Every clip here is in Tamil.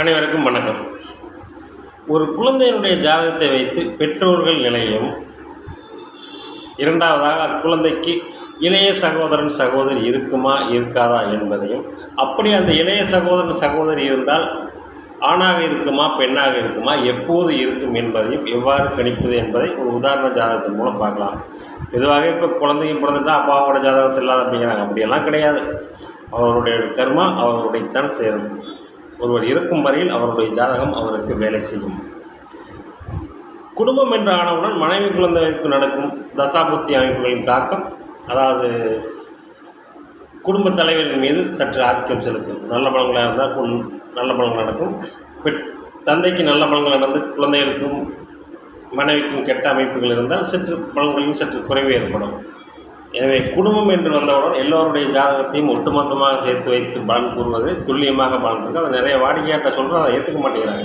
அனைவருக்கும் வணக்கம். ஒரு குழந்தையினுடைய ஜாதகத்தை வைத்து பெற்றோர்கள் நிலையும் இரண்டாவதாக அக்குழந்தைக்கு இளைய சகோதரன் சகோதரி இருக்குமா இருக்காதா என்பதையும் அப்படி அந்த இளைய சகோதரன் சகோதரி இருந்தால் ஆணாக இருக்குமா பெண்ணாக இருக்குமா எப்போது இருக்கும் என்பதையும் எவ்வாறு கணிப்பது என்பதை ஒரு உதாரண ஜாதகத்தின் மூலம் பார்க்கலாம். இதுவாக இப்போ குழந்தைங்க பிறந்துட்டா அப்பாவோட ஜாதகம் செல்லாது அப்படிங்கிறாங்க. அப்படியெல்லாம் கிடையாது. அவருடைய கர்மா அவருடையத்தான் சேரும். ஒருவர் இருக்கும் வரையில் அவருடைய ஜாதகம் அவருக்கு வேலை செய்யும். குடும்பம் என்று ஆனவுடன் மனைவி குழந்தைக்கு நடக்கும் தசாபுத்தி அமைப்புகளின் தாக்கம் அதாவது குடும்பத் தலைவரின் மீது சற்று ஆதிக்கம் செலுத்தும். நல்ல பலங்களாக இருந்தால் குன்- நல்ல பழங்கள் நடக்கும். பெட் தந்தைக்கு நல்ல பழங்கள் நடந்து குழந்தைகளுக்கும் மனைவிக்கும் கெட்ட அமைப்புகள் இருந்தால் சற்று பழங்களையும் சற்று குறைவு ஏற்படும். எனவே குடும்பம் என்று வந்தவுடன் எல்லோருடைய ஜாதகத்தையும் ஒட்டுமொத்தமாக சேர்த்து வைத்து பலன் கூறுவது துல்லியமாக பலன் இருக்குது அதை நிறைய வாடிக்கையாட்ட சொல்கிறோம் அதை ஏற்றுக்க மாட்டேங்கிறாங்க.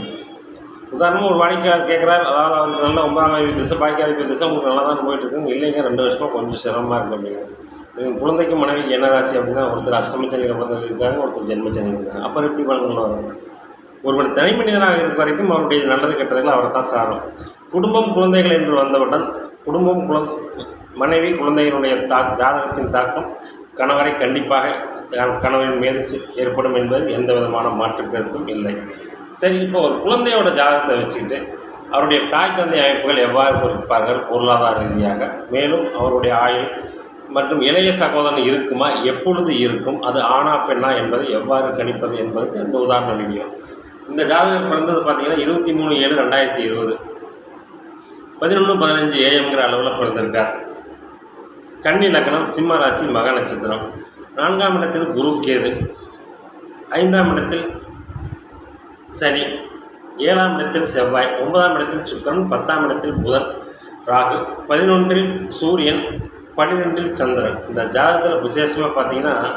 உதாரணமாக ஒரு வாடிக்கையாளர் கேட்குறாரு அதாவது அவருக்கு நல்ல ஒன்பதாம் தேதி திசை பாய்க்காத திசை உங்களுக்கு நல்லா தான் போயிட்டு இருக்குங்க இல்லைங்க ரெண்டு வருஷமாக கொஞ்சம் சிரமமாக இருக்கு அப்படிங்கிறது நீங்கள் குழந்தைக்கு மனைவிக்கு என்ன ராசி அப்படின்னா ஒருத்தர் அஷ்டமச்சனியில் பிறந்தது இருக்காங்க ஒருத்தர் ஜென்மச்சனி இருக்காங்க. அப்புறம் எப்படி பலன்கள் வரும்? ஒருவர் தனி மனிதனாக இருக்க வரைக்கும் அவருடைய நல்லது கெட்டதுகள் அவரை தான் சாரும். குடும்பம் குழந்தைகள் என்று வந்தவுடன் குடும்பம் குழந் மனைவி குழந்தைகளுடைய தா ஜாதகத்தின் தாக்கம் கணவரை கண்டிப்பாக கணவரின் மீது ஏற்படும் என்பது எந்த விதமான மாற்று கருத்தும் இல்லை. சரி இப்போ ஒரு குழந்தையோட ஜாதகத்தை வச்சுக்கிட்டு அவருடைய தாய் தந்தை அமைப்புகள் எவ்வாறு குறிப்பார்கள் பொருளாதார ரீதியாக? மேலும் அவருடைய ஆயுள் மற்றும் இளைய சகோதரன் இருக்குமா? எப்பொழுது இருக்கும்? அது ஆணா பெண்ணா என்பதை எவ்வாறு கணிப்பது என்பதுக்கு இந்த உதாரண வீடியோ. இந்த ஜாதகம் பிறந்தது பார்த்தீங்கன்னா இருபத்தி மூணு ஏழு ரெண்டாயிரத்தி இருபது. பதினொன்று பதினஞ்சு ஏஎம்ங்கிற அளவில் பிறந்திருக்கார். கன்னி லக்னம் சிம்ம ராசி மக நட்சத்திரம். நான்காம் இடத்தில் குரு கேது. ஐந்தாம் இடத்தில் சனி. ஏழாம் இடத்தில் செவ்வாய். ஒன்பதாம் இடத்தில் சுக்கிரன். பத்தாம் இடத்தில் புதன் ராகு. பதினொன்றில் சூரியன் பன்னிரெண்டில் சந்திரன். இந்த ஜாதகத்தில் விசேஷமாக பார்த்தீங்கன்னா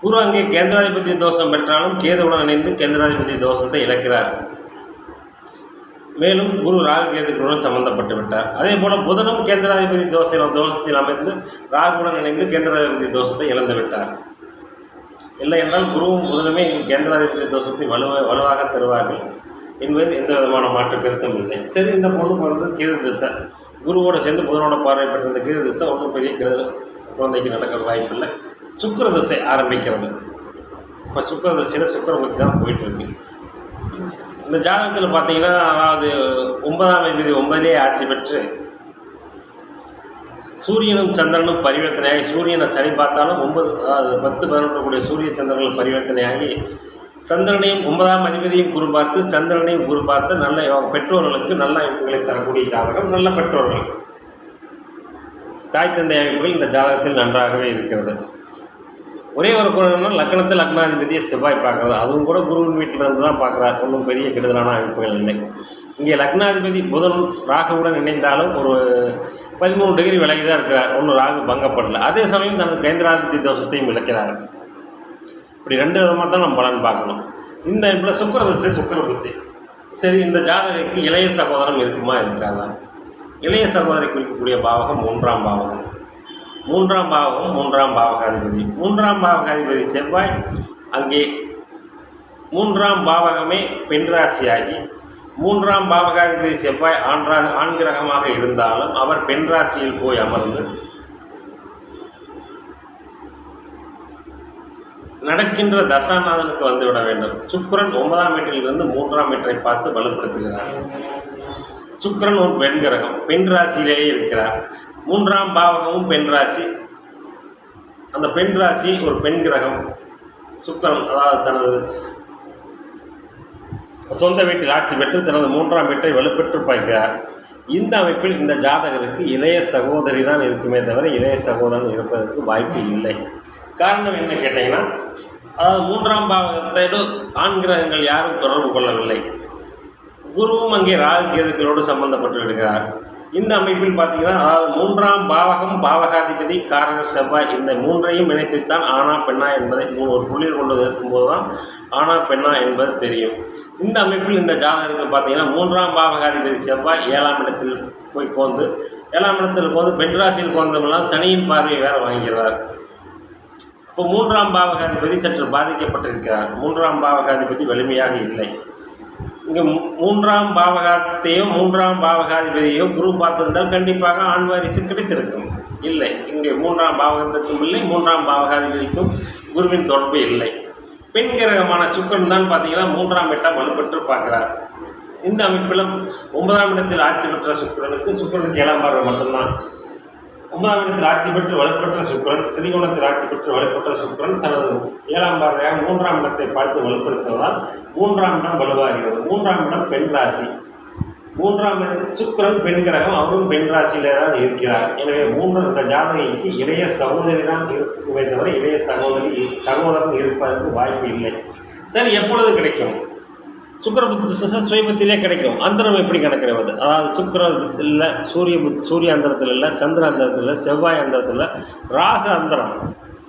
குரு அங்கே கேந்திராதிபதி தோஷம் பெற்றாலும் கேதுவுடன் இணைந்து கேந்திராதிபதி தோஷத்தை இழக்கிறார். மேலும் குரு ராகு கேதுக்களுடன் சம்பந்தப்பட்டு விட்டார். அதே போல புதனும் கேந்திராதிபதி தோசை தோஷத்தில் அமைந்து ராகுடன் இணைந்து கேந்திராதிபதி தோஷத்தை இழந்து விட்டார். இல்லை என்றால் குருவும் புதனுமே இங்கு கேந்திராதிபதி தோஷத்தை வலுவ வலுவாக தருவார்கள். என்பதில் எந்த விதமான மாற்று கருத்தும் இல்லை. சரி இந்த பொண்ணு பிறந்தது கேது திசை. குருவோட சேர்ந்து புதனோட பார்வை பெற்ற இந்த கேது திசை. ஒன்றும் பெரிய கெடுதல் குழந்தைக்கு நடக்கிற வாய்ப்பில்லை சுக்கர திசை ஆரம்பிக்கிறது. இப்போ சுக்கிர திசையில் சுக்கிர புத்தி தான் போயிட்டு இருக்கு. இந்த ஜாதகத்தில் பார்த்தீங்கன்னா அதாவது ஒன்பதாம் தேதி ஒன்பதிலே ஆட்சி பெற்று சூரியனும் சந்திரனும் பரிவர்த்தனையாகி சூரியனை சனி பார்த்தாலும் ஒன்பது அதாவது பத்து பதினொன்று கூடிய சூரிய சந்திரர்கள் பரிவர்த்தனையாகி சந்திரனையும் ஒன்பதாம் அதிபதியும் குரு பார்த்து சந்திரனையும் குரு பார்த்து நல்ல பெற்றோர்களுக்கு நல்ல அமைப்புகளை தரக்கூடிய ஜாதகம் நல்ல பெற்றோர்கள். தாய் தந்தை அமைப்புகள் இந்த ஜாதகத்தில் நன்றாகவே இருக்கிறது. ஒரே ஒரு குழந்தை லக்னத்தில் லக்னாதிபதியை செவ்வாய் பார்க்குறது. அதுவும் கூட குருவின் வீட்டில் இருந்து தான் பார்க்குறார். ஒன்றும் பெரிய கெடுதலான அமைப்புகள் இல்லை. இங்கே லக்னாதிபதி புதன் ராகுவுடன் இணைந்தாலும் ஒரு பதிமூணு டிகிரி விலகி தான் இருக்கிறார். ஒன்றும் ராகு பங்கப்படல. அதே சமயம் தனது கேந்திராதிபதி தோஷத்தையும் இழக்கிறார். இப்படி ரெண்டு விதமாக தான் நம்ம பலன் பார்க்கணும். இந்த இப்போ சுக்கர திசை சுக்கர புத்தி. சரி இந்த ஜாதகைக்கு இளைய சகோதரம் இருக்குமா இருக்காதா? இளைய சகோதரி குறிக்கக்கூடிய பாவகம் மூன்றாம் பாவகம். மூன்றாம் பாவகம் மூன்றாம் பாவகாதிபதி. மூன்றாம் பாவகாதிபதி செவ்வாய் அங்கே மூன்றாம் பாவகமே பெண் ராசியாகி மூன்றாம் பாவகாதிபதி செவ்வாய் ஆண்ரா ஆண் கிரகமாக இருந்தாலும் அவர் பெண் ராசியில் போய் அமர்ந்து நடக்கின்ற தசாநாதனுக்கு வந்துவிட வேண்டும். சுக்கிரன் ஒன்பதாம் வீட்டிலிருந்து மூன்றாம் வீட்டை பார்த்து வலுப்படுத்துகிறார். சுக்கிரன் ஒரு பெண் கிரகம் பெண் ராசியிலேயே இருக்கிறார். மூன்றாம் பாவகமும் பெண் ராசி. அந்த பெண் ராசி ஒரு பெண் கிரகம். சுக்கிரன் அதாவது தனது சொந்த வீட்டில் ஆட்சி பெற்று தனது மூன்றாம் வீட்டை வலுப்பெற்று பார்க்கிறார். இந்த அமைப்பில் இந்த ஜாதகருக்கு இளைய சகோதரி தான் இருக்குமே தவிர இளைய சகோதரன் இருப்பதற்கு வாய்ப்பு இல்லை. காரணம் என்ன கேட்டீங்கன்னா அதாவது மூன்றாம் பாவத்தோடு ஆண் கிரகங்கள் யாரும் தொடர்பு கொள்ளவில்லை. குருவும் அங்கே ராகு கேதுக்களோடு சம்பந்தப்பட்டு விடுகிறார் இந்த அமைப்பில் பார்த்தீங்கன்னா அதாவது மூன்றாம் பாவகம் பாவகாதிபதி காரக செவ்வாய் இந்த மூன்றையும் இணைத்துத்தான் ஆனா பெண்ணா என்பதை மூ- ஒரு புள்ளியில் கொண்டு இருக்கும்போது தான் ஆனா பெண்ணா என்பது தெரியும். இந்த அமைப்பில் இந்த ஜாதகருக்கு பார்த்தீங்கன்னா மூன்றாம் பாவகாதிபதி செவ்வாய் ஏழாம் இடத்தில் போய் கோந்து ஏழாம் இடத்தில் கோந்து பெண் ராசியில் கோந்தமெல்லாம் சனியின் பார்வையை வேற வாங்குகிறார் இப்போ மூன்றாம் பாவகாதிபதி சற்று பாதிக்கப்பட்டிருக்கிறார். மூன்றாம் பாவகாதிபதி வலிமையாக இல்லை. இங்கே மூன்றாம் பாவகாத்தையோ மூன்றாம் பாவகாதிபதியோ குரு பார்த்திருந்தால் கண்டிப்பாக ஆண் வாரிசு கிடைத்திருக்கும். இல்லை இங்கே மூன்றாம் பாவகத்திற்கும் இல்லை மூன்றாம் பாவகாதிபதிக்கும் குருவின் தொடர்பு இல்லை. பெண் கிரகமான சுக்கரன் தான் பார்த்தீங்கன்னா மூன்றாம் இடம் வலுப்பெற்று பார்க்கிறார். இந்த அமைப்பில் ஒன்பதாம் இடத்தில் ஆட்சி பெற்ற சுக்கிரனுக்கு சுக்கிரனுக்கு ஏழாம் பார்வை மட்டும்தான். ஒன்பதாம் ஆட்சி பெற்று வலுப்பெற்ற சுக்கிரன் திரிகோணத்தில் ஆட்சி பெற்று வலுப்பெற்ற சுக்கிரன் தனது ஏழாம் பார்வையாக மூன்றாம் இடத்தை பார்த்து வலுப்படுத்துவதால் மூன்றாம் இடம் வலுவாகிறது. மூன்றாம் இடம் பெண் ராசி. மூன்றாம் சுக்கரன் சுக்கிரன் பெண் கிரகம் அவரும் பெண் ராசியிலே தான் இருக்கிறார். எனவே மூன்று இந்த ஜாதகைக்கு இளைய சகோதரி தான் இருக்குமே தவிர இளைய சகோதரி சகோதரன் இருப்பதற்கு வாய்ப்பு இல்லை. சரி எப்பொழுது கிடைக்கும்? சுக்கரபுத்தி சுயபத்திலே கிடைக்கும் அந்தரம் எப்படி கணக்கிடுவது அதாவது சுக்கரத்தில் இல்லை சூரிய புத் சூரிய அந்தரத்தில் இல்லை சந்திர அந்தரத்தில் இல்லை செவ்வாய் அந்தரத்தில் இல்லை அந்தரம்.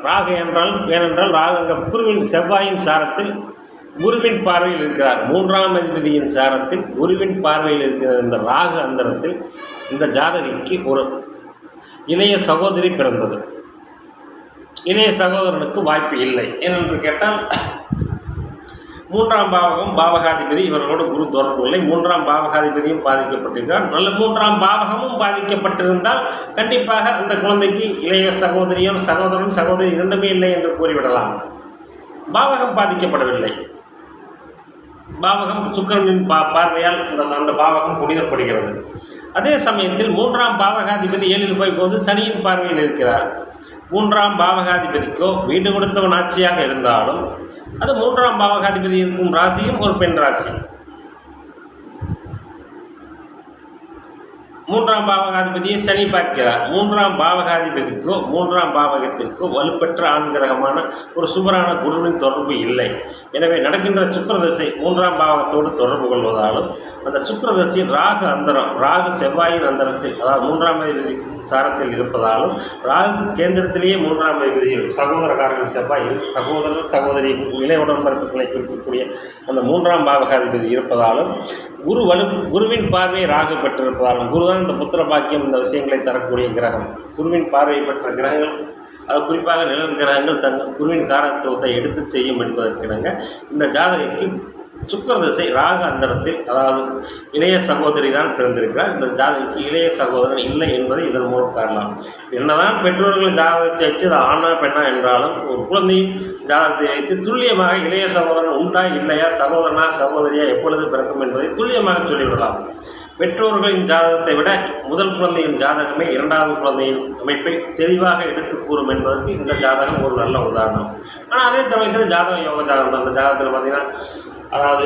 ராக என்றால் ஏனென்றால் ராகங்க குருவின் செவ்வாயின் சாரத்தில் குருவின் பார்வையில் இருக்கிறார். மூன்றாம் அதிபதியின் சாரத்தில் குருவின் பார்வையில் இருக்கிற இந்த ராக அந்தரத்தில் இந்த ஜாதகிக்கு ஒரு இளைய சகோதரி பிறந்தது. இளைய சகோதரனுக்கு வாய்ப்பு இல்லை. ஏனென்று கேட்டால் மூன்றாம் பாவகம் பாவகாதிபதி இவர்களோடு குரு தொடர்பு இல்லை. மூன்றாம் பாவகாதிபதியும் பாதிக்கப்பட்டிருக்கிறார். நல்ல மூன்றாம் பாவகமும் பாதிக்கப்பட்டிருந்தால் கண்டிப்பாக அந்த குழந்தைக்கு இளைய சகோதரியும் சகோதரன் சகோதரி இரண்டுமே இல்லை என்று கூறிவிடலாம். பாவகம் பாதிக்கப்படவில்லை. பாவகம் சுக்கரனின் பா பார்வையால் அந்த அந்த பாவகம் புனிதப்படுகிறது. அதே சமயத்தில் மூன்றாம் பாவகாதிபதி ஏழில் போய் போது சனியின் பார்வையில் இருக்கிறார். மூன்றாம் பாவகாதிபதிக்கோ வீடு கொடுத்தவன் ஆட்சியாக இருந்தாலும் அது மூன்றாம் பாவகாதிபதி இருக்கும் ராசியும் ஒரு பெண் ராசி. மூன்றாம் பாவகாதிபதியை சனி பார்க்கிறார். மூன்றாம் பாவகாதிபதிக்கோ மூன்றாம் பாவகத்திற்கோ வலுப்பெற்ற ஆண் கிரகமான ஒரு சுபரான குருவின் தொடர்பு இல்லை. எனவே நடக்கின்ற சுக்கரதசை மூன்றாம் பாவகத்தோடு தொடர்பு கொள்வதாலும் அந்த சுக்கரதசி ராகு அந்தரம் ராகு செவ்வாயின் அந்தரத்தில் அதாவது மூன்றாம் அதிபதி சாரத்தில் இருப்பதாலும் ராகு கேந்திரத்திலேயே மூன்றாம் அதிபதி சகோதரக்காரர்கள் செவ்வாய் சகோதரர் சகோதரி இளைய உடன்பிறப்புகளை குறிக்கக்கூடிய அந்த மூன்றாம் பாவகாதிபதி இருப்பதாலும் குரு வலு குருவின் பார்வை ராகு பெற்றிருப்பதாலும் குரு தான் இந்த புத்திர பாக்கியம் இந்த விஷயங்களை தரக்கூடிய கிரகம். குருவின் பார்வை பெற்ற கிரகங்கள் அது குறிப்பாக நிழல் கிரகங்கள் தங்கள் குருவின் காரத்துவத்தை எடுத்து செய்யும் என்பதற்கிடங்க இந்த ஜாதகைக்கு சுக்கர திசை ராகு அந்தரத்தில் அதாவது இளைய சகோதரி தான் பிறந்திருக்கிறார். இந்த ஜாதகிக்கு இளைய சகோதரன் இல்லை என்பதை இதன் மூலம் காரணம். என்னதான் பெற்றோர்கள் ஜாதகத்தை வச்சு அது ஆணா பெண்ணா என்றாலும் ஒரு குழந்தையின் ஜாதகத்தை வைத்து துல்லியமாக இளைய சகோதரன் உண்டா இல்லையா சகோதரனா சகோதரியா எப்பொழுது பிறக்கும் என்பதை துல்லியமாக சொல்லிவிடலாம். பெற்றோர்களின் ஜாதகத்தை விட முதல் குழந்தையின் ஜாதகமே இரண்டாவது குழந்தையின் அமைப்பை தெளிவாக எடுத்து கூறும் என்பதற்கு இந்த ஜாதகம் ஒரு நல்ல உதாரணம். ஆனால் அதே சமயத்தில் ஜாதகம் யோக ஜாதகம் அந்த ஜாதகத்தில் பார்த்தீங்கன்னா அதாவது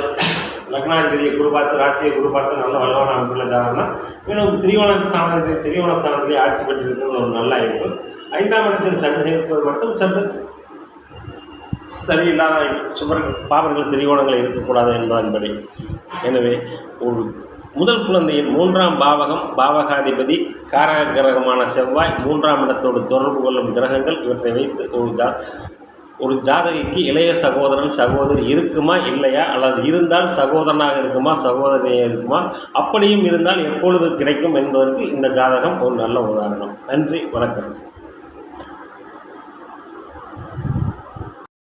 லக்னாதிபதியை குரு பார்த்து ராசியை குரு பார்த்து நல்ல வலுவான அமைப்புள்ள ஜாதகம்னா தான் மேலும் திரியோண ஸ்தானத்தில் திரியோண ஸ்தானத்திலே ஆட்சி பெற்றிருக்கிறது ஒரு நல்ல அமைப்பு. ஐந்தாம் இடத்தில் சனி சேர்ப்பது மட்டும் சற்று சரியில்லாத சுவர் பாவர்கள் திரிகோணங்கள் இருக்கக்கூடாது என்பதன்படி. எனவே ஒரு முதல் குழந்தையின் மூன்றாம் பாவகம் பாவகாதிபதி காரக கிரகமான செவ்வாய் மூன்றாம் இடத்தோடு தொடர்பு கொள்ளும் கிரகங்கள் இவற்றை வைத்து ஒரு ஒரு ஜாதகிக்கு இளைய சகோதரன் சகோதரி இருக்குமா இல்லையா? அல்லது இருந்தால் சகோதரனாக இருக்குமா சகோதரியாக இருக்குமா? அப்படியும் இருந்தால் எப்பொழுது கிடைக்கும் என்பதற்கு இந்த ஜாதகம் ஒரு நல்ல உதாரணம். நன்றி வணக்கம்.